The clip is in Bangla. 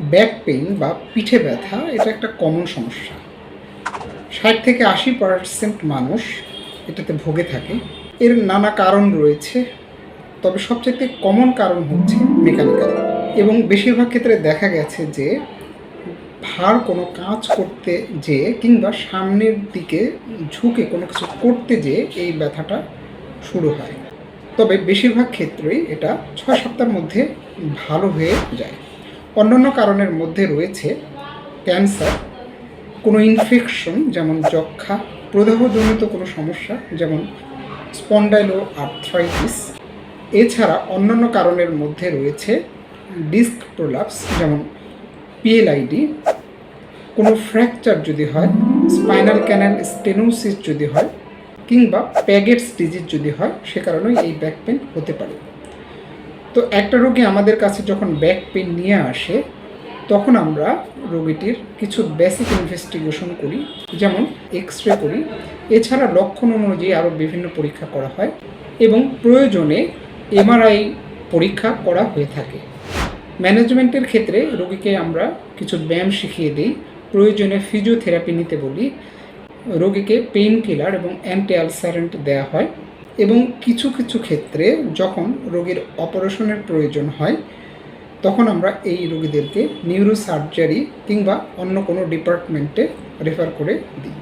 ব্যাক পেইন বা পিঠে ব্যথা, এটা একটা কমন সমস্যা। ষাট থেকে আশি পার্সেন্ট মানুষ এটাতে ভোগে থাকে। এর নানা কারণ রয়েছে, তবে সবচেয়ে কমন কারণ হচ্ছে মেকানিক্যাল এবং বেশিরভাগ ক্ষেত্রে দেখা গেছে যে, ভার কোনো কাজ করতে যেয়ে কিংবা সামনের দিকে ঝুঁকে কোনো কিছু করতে যেয়ে এই ব্যথাটা শুরু হয়। তবে বেশিরভাগ ক্ষেত্রেই এটা ছয় সপ্তাহের মধ্যে ভালো হয়ে যায়। অন্যান্য কারণের মধ্যে রয়েছে ক্যান্সার, কোনো ইনফেকশন যেমন যক্ষা প্রদাহজনিত কোনো সমস্যা, যেমন স্পন্ডাইলো আর্থ্রাইটিস এছাড়া অন্যান্য কারণের মধ্যে রয়েছে ডিস্ক প্রোলাপস যেমন পিএলআইডি কোনো ফ্র্যাকচার যদি হয় স্পাইনাল ক্যানাল স্টেনোসিস যদি হয়, কিংবা প্যাগেটস ডিজিজ যদি হয়, সে কারণে এই ব্যাক পেন হতে পারে। তো একটা রোগী আমাদের কাছে যখন ব্যাক পেন নিয়ে আসে, তখন আমরা রোগীটির কিছু বেসিক ইনভেস্টিগেশন করি, যেমন এক্স রে করি। এছাড়া লক্ষণ অনুযায়ী আরও বিভিন্ন পরীক্ষা করা হয় এবং প্রয়োজনে এমআরআই পরীক্ষা করা হয়ে থাকে। ম্যানেজমেন্টের ক্ষেত্রে রোগীকে আমরা কিছু ব্যায়াম শিখিয়ে দিই, প্রয়োজনে ফিজিওথেরাপি নিতে বলি। রোগীকে পেইন কিলার এবং অ্যান্টি অ্যালসারেন্ট দেওয়া হয়। এবং কিছু কিছু ক্ষেত্রে যখন রোগীর অপারেশনের প্রয়োজন হয়, তখন আমরা এই রোগীদেরকে নিউরোসার্জারি কিংবা অন্য কোনো ডিপার্টমেন্টে রেফার করে দিই।